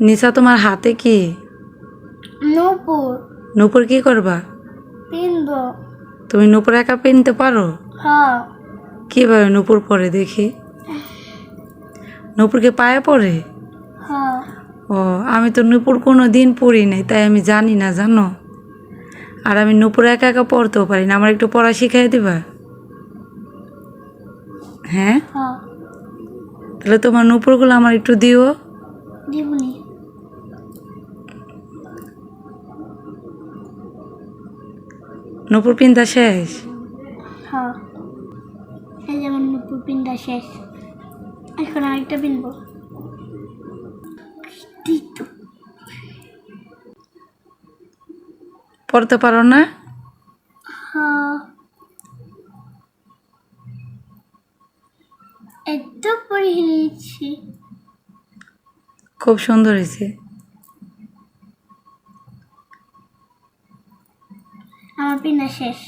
নিশা তোমার হাতে কি? নূপুর। নূপুর কি করবা? পিনবো। তুমি নূপুর একা পিনতে পারো? হ্যাঁ। কীভাবে নূপুর পরে দেখি? নূপুরকে পায়ে পরে হ্যাঁ। ও আমি তো নূপুর কোনো দিন পড়ি নাই তাই আমি জানি না জানো? আর আমি নূপুর একা একা পড়তেও পারি না আমার একটু পড়া শিখাই দিবা? হ্যাঁ? হ্যাঁ। তাহলে তোমার নূপুরগুলো আমার একটু দিও। দিবনি। নূপুর পিন্তা শেষ? হ্যাঁ। এই যেমন নূপুর পিনটা শেষ। এখন আরেকটা পিনবো। পড়তে পারো না? হ্যাঁ। এত পড়ে নিয়েছি। খুব সুন্দর হয়েছে। আমার পিনা শেষ।